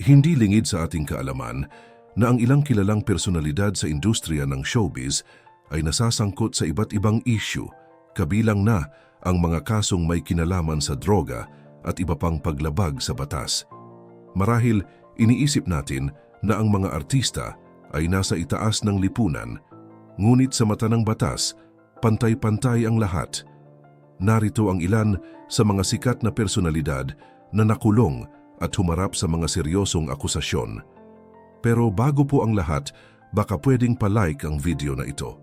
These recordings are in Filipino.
Hindi lingid sa ating kaalaman na ang ilang kilalang personalidad sa industriya ng showbiz ay nasasangkot sa iba't ibang issue, kabilang na ang mga kasong may kinalaman sa droga at iba pang paglabag sa batas. Marahil iniisip natin na ang mga artista ay nasa itaas ng lipunan, ngunit sa mata ng batas, pantay-pantay ang lahat. Narito ang ilan sa mga sikat na personalidad na nakulong at humarap sa mga seryosong akusasyon. Pero bago po ang lahat, baka pwedeng palike ang video na ito.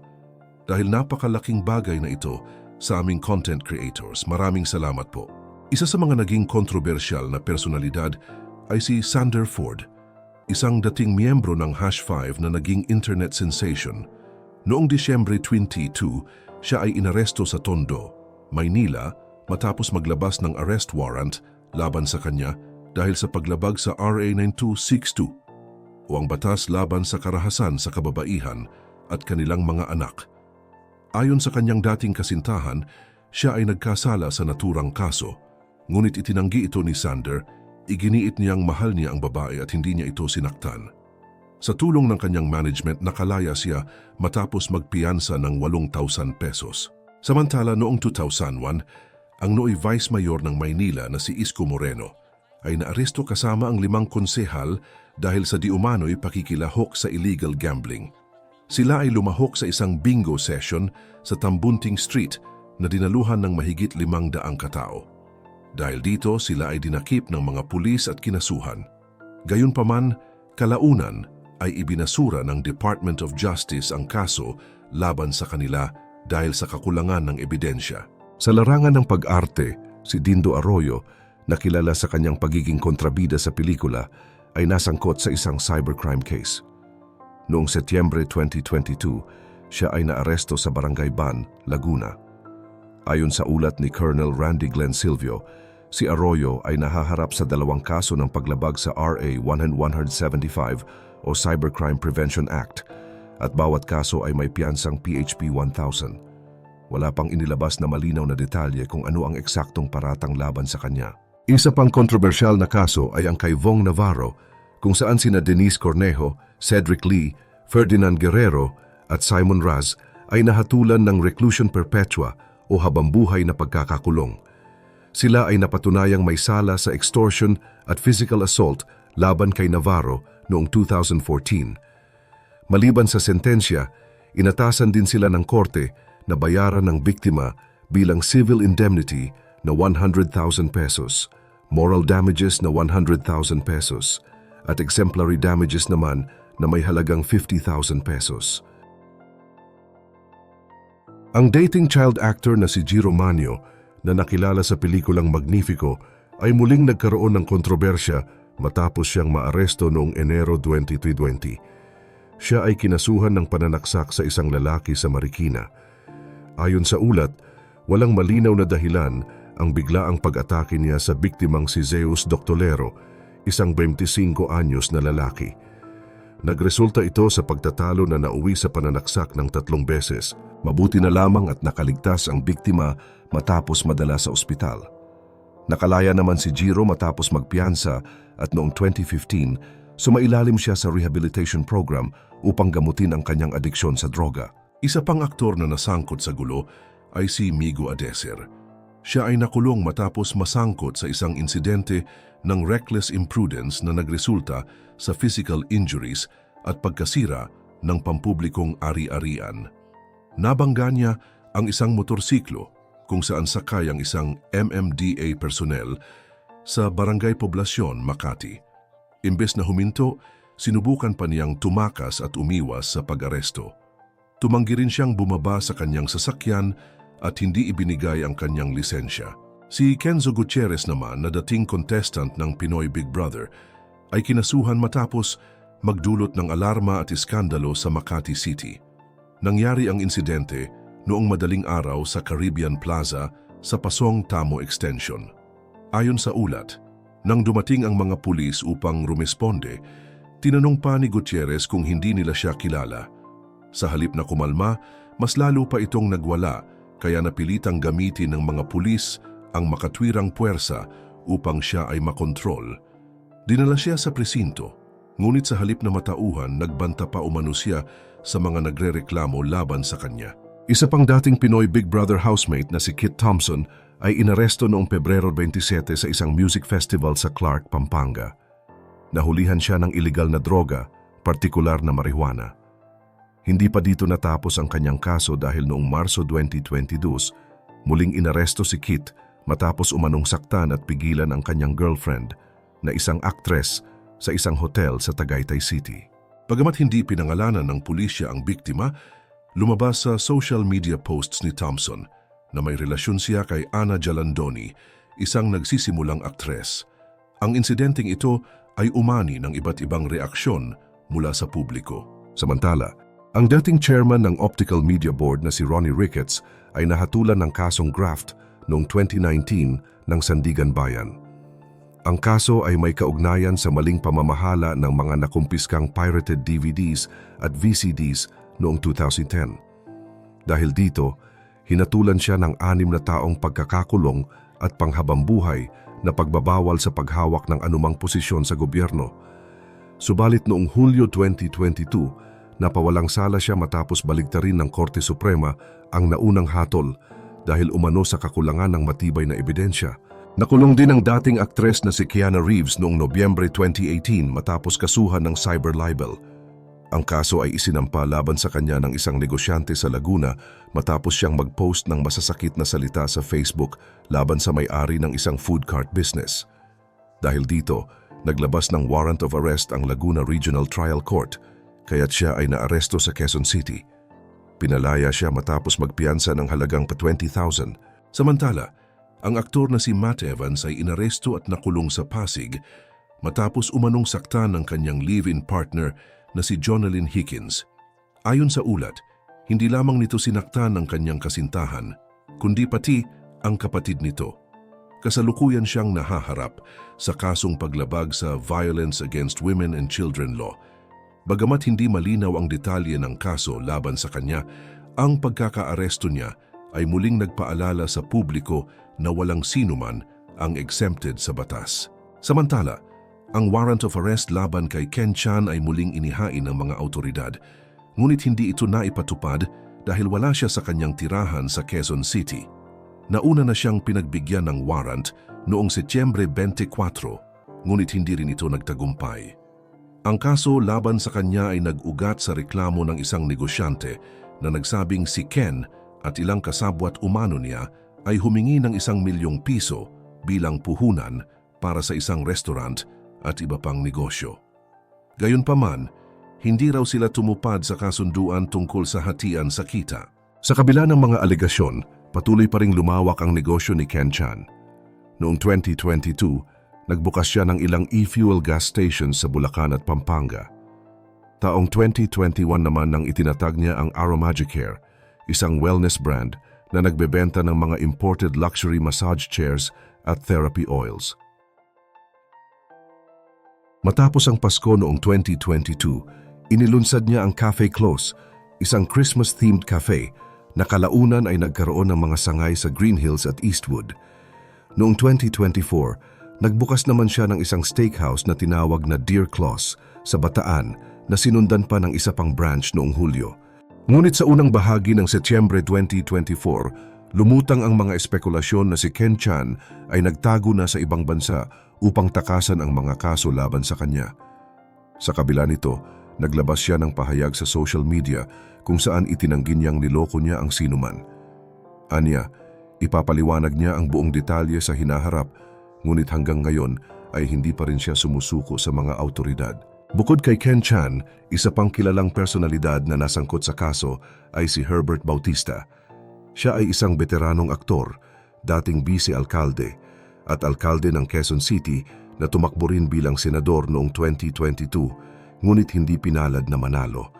Dahil napakalaking bagay na ito sa aming content creators. Maraming salamat po. Isa sa mga naging kontrobersyal na personalidad ay si Sander Ford, isang dating miyembro ng Hash 5 na naging internet sensation. Noong Disyembre 22, siya ay inaresto sa Tondo, Maynila, matapos maglabas ng arrest warrant laban sa kanya dahil sa paglabag sa RA 9262 o ang batas laban sa karahasan sa kababaihan at kanilang mga anak. Ayon sa kanyang dating kasintahan, siya ay nagkasala sa naturang kaso, ngunit itinanggi ito ni Sander, iginiit niyang mahal niya ang babae at hindi niya ito sinaktan. Sa tulong ng kanyang management, nakalaya siya matapos magpiyansa ng 8,000 pesos. Samantala noong 2001, ang nooy Vice Mayor ng Maynila na si Isko Moreno ay naaresto kasama ang limang konsehal dahil sa di umano'y pakikilahok sa illegal gambling. Sila ay lumahok sa isang bingo session sa Tambunting Street na dinaluhan ng mahigit limang daang katao. Dahil dito, sila ay dinakip ng mga pulis at kinasuhan. Gayunpaman, kalaunan ay ibinasura ng Department of Justice ang kaso laban sa kanila dahil sa kakulangan ng ebidensya. Sa larangan ng pag-arte, si Dindo Arroyo, na kilala sa kanyang pagiging kontrabida sa pelikula, ay nasangkot sa isang cybercrime case. Noong Setyembre 2022, siya ay naaresto sa Barangay Ban, Laguna. Ayon sa ulat ni Colonel Randy Glenn Silvio, si Arroyo ay nahaharap sa dalawang kaso ng paglabag sa RA 1175 o Cybercrime Prevention Act at bawat kaso ay may piyansang PHP 1000. Wala pang inilabas na malinaw na detalye kung ano ang eksaktong paratang laban sa kanya. Isa pang kontrobersyal na kaso ay ang kay Vong Navarro kung saan sina Denise Cornejo, Cedric Lee, Ferdinand Guerrero at Simon Raz ay nahatulan ng reclusion perpetua o habambuhay na pagkakakulong. Sila ay napatunayang may sala sa extortion at physical assault laban kay Navarro noong 2014. Maliban sa sentensya, inatasan din sila ng korte na bayaran ng biktima bilang civil indemnity na 100,000 pesos, moral damages na 100,000 pesos, at exemplary damages naman na may halagang 50,000 pesos. Ang dating child actor na si Giro Manio na nakilala sa pelikulang Magnifico ay muling nagkaroon ng kontrobersya matapos siyang maaresto noong Enero 2020. Siya ay kinasuhan ng pananaksak sa isang lalaki sa Marikina. Ayon sa ulat, walang malinaw na dahilan ang biglaang pag-atake niya sa biktimang si Zeus Doctolero, isang 25 anyos na lalaki. Nagresulta ito sa pagtatalo na nauwi sa pananaksak ng tatlong beses. Mabuti na lamang at nakaligtas ang biktima matapos madala sa ospital. Nakalaya naman si Giro matapos magpiyansa at noong 2015, sumailalim siya sa rehabilitation program upang gamutin ang kanyang adiksyon sa droga. Isa pang aktor na nasangkot sa gulo ay si Migo Adeser. Siya ay nakulong matapos masangkot sa isang insidente ng reckless imprudence na nagresulta sa physical injuries at pagkasira ng pampublikong ari-arian. Nabangga niya ang isang motorsiklo kung saan sakay ang isang MMDA personnel sa Barangay Poblasyon, Makati. Imbes na huminto, sinubukan pa niyang tumakas at umiwas sa pag-aresto. Tumanggi rin siyang bumaba sa kanyang sasakyan at hindi ibinigay ang kanyang lisensya. Si Kenzo Gutierrez naman na dating contestant ng Pinoy Big Brother ay kinasuhan matapos magdulot ng alarma at iskandalo sa Makati City. Nangyari ang insidente noong madaling araw sa Caribbean Plaza sa Pasong Tamo Extension. Ayon sa ulat, nang dumating ang mga pulis upang rumesponde, tinanong pa ni Gutierrez kung hindi nila siya kilala – sa halip na kumalma, mas lalo pa itong nagwala kaya napilitang gamitin ng mga pulis ang makatwirang puwersa upang siya ay makontrol. Dinala siya sa presinto, ngunit sa halip na matauhan, nagbanta pa umano siya sa mga nagrereklamo laban sa kanya. Isa pang dating Pinoy Big Brother housemate na si Kit Thompson ay inaresto noong Pebrero 27 sa isang music festival sa Clark, Pampanga. Nahulihan siya ng illegal na droga, partikular na marijuana. Hindi pa dito natapos ang kanyang kaso dahil noong Marso 2022, muling inaresto si Kit matapos umanong saktan at pigilan ang kanyang girlfriend na isang aktres sa isang hotel sa Tagaytay City. Pagamat hindi pinangalanan ng pulisya ang biktima, lumabas sa social media posts ni Thompson na may relasyon siya kay Ana Jalandoni, isang nagsisimulang aktres. Ang insidenteng ito ay umani ng iba't ibang reaksyon mula sa publiko. Samantala, ang dating chairman ng Optical Media Board na si Ronnie Ricketts ay nahatulan ng kasong graft noong 2019 ng Sandigan Bayan. Ang kaso ay may kaugnayan sa maling pamamahala ng mga nakumpiskang pirated DVDs at VCDs noong 2010. Dahil dito, hinatulan siya ng anim na taong pagkakakulong at panghabambuhay na pagbabawal sa paghawak ng anumang posisyon sa gobyerno. Subalit noong Hulyo 2022, napawalang sala siya matapos baligtarin ng Korte Suprema ang naunang hatol dahil umano sa kakulangan ng matibay na ebidensya. Nakulong din ang dating aktres na si Keanu Reeves noong Nobyembre 2018 matapos kasuhan ng cyber libel. Ang kaso ay isinampa laban sa kanya ng isang negosyante sa Laguna matapos siyang mag-post ng masasakit na salita sa Facebook laban sa may-ari ng isang food cart business. Dahil dito, naglabas ng warrant of arrest ang Laguna Regional Trial Court kaya't siya ay naaresto sa Quezon City. Pinalaya siya matapos magpiyansa ng halagang pa 20,000. Samantala, ang aktor na si Matt Evans ay inaresto at nakulong sa Pasig matapos umanong saktan ng kanyang live-in partner na si Jonalyn Hickins. Ayon sa ulat, hindi lamang nito sinaktan ng kanyang kasintahan, kundi pati ang kapatid nito. Kasalukuyan siyang nahaharap sa kasong paglabag sa Violence Against Women and Children Law. Bagamat hindi malinaw ang detalye ng kaso laban sa kanya, ang pagkakaaresto niya ay muling nagpaalala sa publiko na walang sinuman ang exempted sa batas. Samantala, ang warrant of arrest laban kay Ken Chan ay muling inihain ng mga autoridad, ngunit hindi ito naipatupad dahil wala siya sa kanyang tirahan sa Quezon City. Nauna na siyang pinagbigyan ng warrant noong Setyembre 24, ngunit hindi rin ito nagtagumpay. Ang kaso laban sa kanya ay nag-ugat sa reklamo ng isang negosyante na nagsabing si Ken at ilang kasabwat umano niya ay humingi ng isang milyong piso bilang puhunan para sa isang restaurant at iba pang negosyo. Gayunpaman, hindi raw sila tumupad sa kasunduan tungkol sa hatian sa kita. Sa kabila ng mga alegasyon, patuloy pa ring lumawak ang negosyo ni Ken Chan. Noong 2022, nagbukas siya ng ilang e-fuel gas stations sa Bulacan at Pampanga. Taong 2021 naman nang itinatag niya ang Aromagicare, isang wellness brand na nagbebenta ng mga imported luxury massage chairs at therapy oils. Matapos ang Pasko noong 2022, inilunsad niya ang Cafe Close, isang Christmas-themed cafe na kalaunan ay nagkaroon ng mga sangay sa Green Hills at Eastwood. Noong 2024, nagbukas naman siya ng isang steakhouse na tinawag na Deer Claws sa Bataan na sinundan pa ng isa pang branch noong Hulyo. Ngunit sa unang bahagi ng Setyembre 2024, lumutang ang mga espekulasyon na si Ken Chan ay nagtago na sa ibang bansa upang takasan ang mga kaso laban sa kanya. Sa kabila nito, naglabas siya ng pahayag sa social media kung saan itinanggi niyang niloko niya ang sinuman. Anya, ipapaliwanag niya ang buong detalye sa hinaharap, ngunit hanggang ngayon ay hindi pa rin siya sumusuko sa mga autoridad. Bukod kay Ken Chan, isa pang kilalang personalidad na nasangkot sa kaso ay si Herbert Bautista. Siya ay isang veteranong aktor, dating vice-alkalde, at alkalde ng Quezon City na tumakbo rin bilang senador noong 2022 ngunit hindi pinalad na manalo.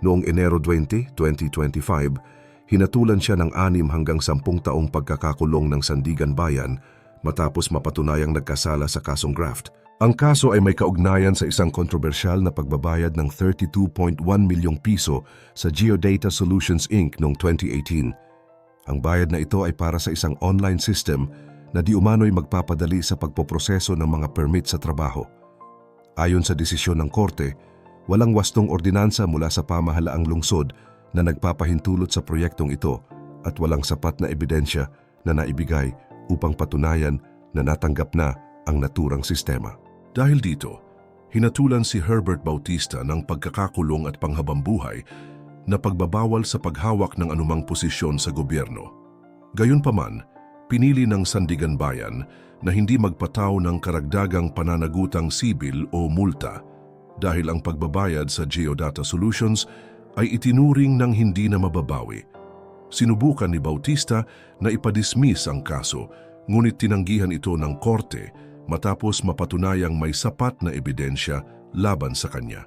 Noong Enero 20, 2025, hinatulan siya ng anim hanggang sampung taong pagkakakulong ng Sandigan Bayan matapos mapatunayang nagkasala sa kasong graft. Ang kaso ay may kaugnayan sa isang kontrobersyal na pagbabayad ng 32.1 milyong piso sa Geodata Solutions Inc. noong 2018. Ang bayad na ito ay para sa isang online system na di umano'y magpapadali sa pagpoproseso ng mga permit sa trabaho. Ayon sa desisyon ng korte, walang wastong ordinansa mula sa pamahalaang lungsod na nagpapahintulot sa proyektong ito at walang sapat na ebidensya na naibigay upang patunayan na natanggap na ang naturang sistema. Dahil dito, hinatulan si Herbert Bautista ng pagkakakulong at panghabambuhay na pagbabawal sa paghawak ng anumang posisyon sa gobyerno. Gayunpaman, pinili ng Sandigan Bayan na hindi magpataw ng karagdagang pananagutang sibil o multa dahil ang pagbabayad sa Geodata Solutions ay itinuring ng hindi na mababawi. Sinubukan ni Bautista na ipadismiss ang kaso, ngunit tinanggihan ito ng korte matapos mapatunayang may sapat na ebidensya laban sa kanya.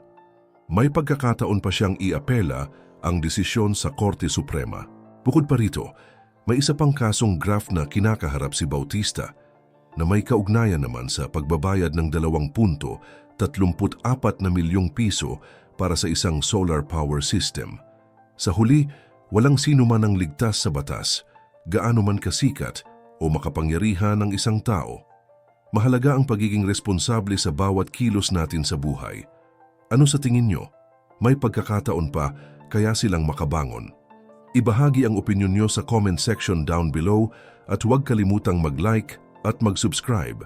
May pagkakataon pa siyang iapela ang desisyon sa Korte Suprema. Bukod pa rito, may isa pang kasong graft na kinakaharap si Bautista na may kaugnayan naman sa pagbabayad ng 20.34 na milyong piso para sa isang solar power system. Sa huli, walang sino man ang ligtas sa batas, gaano man kasikat o makapangyarihan ng isang tao. Mahalaga ang pagiging responsable sa bawat kilos natin sa buhay. Ano sa tingin nyo? May pagkakataon pa kaya silang makabangon. Ibahagi ang opinion nyo sa comment section down below at huwag kalimutang mag-like at mag-subscribe